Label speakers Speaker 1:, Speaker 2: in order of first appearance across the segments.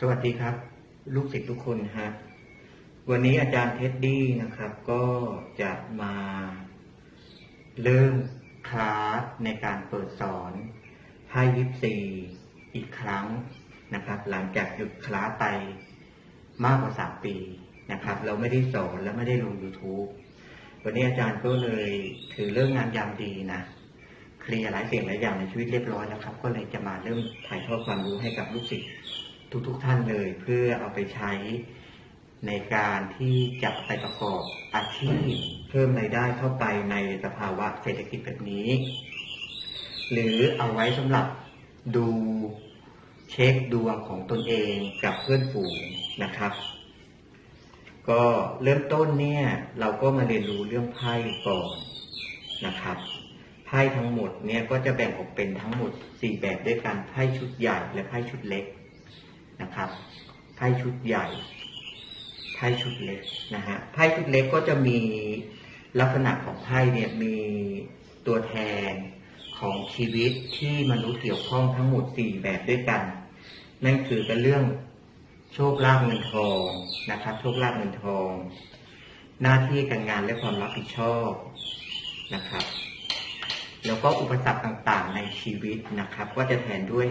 Speaker 1: สวัสดีครับ ลูกศิษย์ทุกคนฮะวันนี้อาจารย์เท็ดดี้นะครับ ก็จะมาเริ่มคลาสในการเปิดสอนไพ่ยิปซีอีกครั้งนะครับ หลังจากหยุดคลาสไปมากกว่าสามปีนะครับ เราไม่ได้สอนและไม่ได้ลง YouTube วันนี้อาจารย์ก็เลยถือเรื่องงานยามดีนะเคลียร์หลายสิ่งหลายอย่างในชีวิตเรียบร้อยแล้วครับ ก็เลยจะมาเริ่มถ่ายทอดความรู้ให้กับลูกศิษย์ ทุกๆทท่านเลยเพื่อเอาไปใช้ในการที่จะไปประกอบอาชีพเพิ่มรายได้เข้าไปในสภาวะเศรษฐกิจแบบนี้ หรือเอาไว้สำหรับดูเช็คดวงของตนเองกับเพื่อนฝูงนะครับ ก็เริ่มต้นเนี่ย เราก็มาเรียนรู้เรื่องไพ่ก่อนนะครับไพ่ทั้งหมดเนี่ยก็จะแบ่งออกเป็นทั้งหมด 4 แบบด้วยกันไพ่ชุดใหญ่และไพ่ชุดเล็ก นะครับ ไพ่ชุดใหญ่ ไพ่ชุดเล็กนะฮะ ไพ่ชุดเล็กก็จะมีลักษณะของไพ่เนี่ยมีตัวแทนของชีวิตที่มนุษย์เกี่ยวข้องทั้งหมด4แบบด้วยกัน นั่นคือกันเรื่องโชคลาภเงินทองนะครับ โชคลาภเงินทอง หน้าที่การงานและความรับผิดชอบนะครับ แล้วก็อุปสรรคต่างๆในชีวิตนะครับ ก็จะแทนด้วย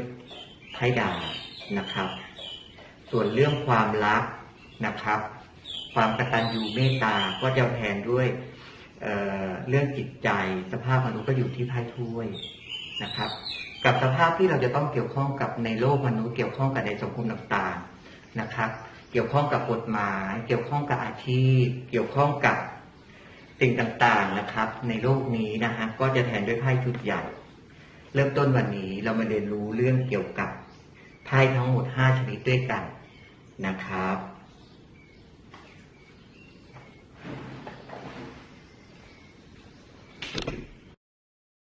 Speaker 1: ไพ่ดาวนะครับ ส่วนเรื่องความรักนะครับ ความกตัญญูเมตตาก็จะแทนด้วยเเรื่องจิตใจ สภาพมนุษย์ก็อยู่ที่ไพ่ถ้วยนะครับ กับสภาพที่เราจะต้องเกี่ยวข้องกับในโลกมนุษย์เกี่ยวข้องกับในสังคมต่างๆนะครับ เกี่ยวข้องกับกฎหมาย เกี่ยวข้องกับอาชีพ เกี่ยวข้องกับสิ่งต่างๆนะครับ ในโลกนี้นะฮะก็จะแทนด้วยไพ่ชุดใหญ่ เริ่มต้นวันนี้เรามาเรียนรู้เรื่องเกี่ยวกับ ไพ่ทั้งหมด 5 ชนิดด้วยกันนะครับ Thank you.